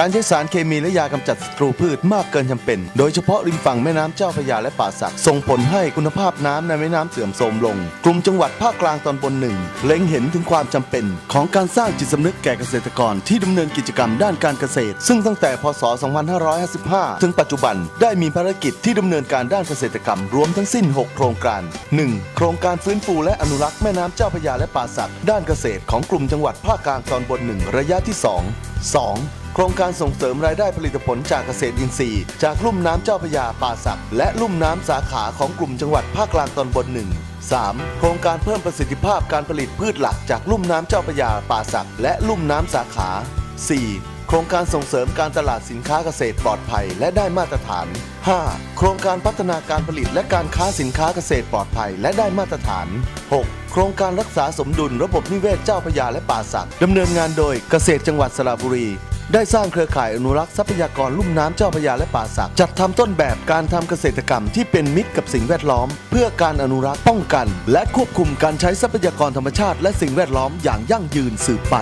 การใช้สารเคมีและยากำจัดศัตรูพืชมากเกินจำเป็น โดยเฉพาะริมฝั่งแม่น้ำเจ้าพระยาและป่าสักส่งผลให้คุณภาพน้ำในแม่น้ำเสื่อมโทรมลง กลุ่มจังหวัดภาคกลางตอนบนหนึ่งเล็งเห็นถึงความจำเป็น ของการสร้างจิตสำนึกแก่เกษตรกรที่ดำเนินกิจกรรมด้านการเกษตร ซึ่งตั้งแต่พศ 2555 ถึงปัจจุบันได้มีภารกิจที่ดำเนินการด้านเกษตรกรรมรวมทั้งสิ้น 6 โครงการ 1. โครงการฟื้นฟูและอนุรักษ์แม่น้ำเจ้าพระยาและป่าสักด้านเกษตรของกลุ่มจังหวัดภาคกลางตอนบนหนึ่งระยะที่ 2 2. โครงการส่งเสริมรายได้ผลิตผลจากเกษตรอินทรีย์ จากลุ่มน้ำเจ้าพระยาป่าสักและลุ่มน้ำสาขาของกลุ่มจังหวัดภาคกลางตอนบนหนึ่ง 3. โครงการเพิ่มประสิทธิภาพการผลิตพืชหลักจากลุ่มน้ำเจ้าพระยาป่าสักและลุ่มน้ำสาขา 4. โครงการส่งเสริมการตลาดสินค้าเกษตรปลอดภัยและได้มาตรฐาน 5. โครงการพัฒนาการผลิตและการค้าสินค้าเกษตรปลอดภัยและได้มาตรฐาน 6. โครงการรักษาสมดุลระบบนิเวศเจ้าพระยาและป่าสักดำเนินงานโดยเกษตรจังหวัดสระบุรี ได้สร้างเครือข่ายอนุรักษ์ทรัพยากรลุ่มน้ำเจ้าพระยาและป่าสัก จัดทำต้นแบบการทำเกษตรกรรมที่เป็นมิตรกับสิ่งแวดล้อม เพื่อการอนุรักษ์ป้องกัน และควบคุมการใช้ทรัพยากรธรรมชาติ และสิ่งแวดล้อมอย่างยั่งยืนสืบไป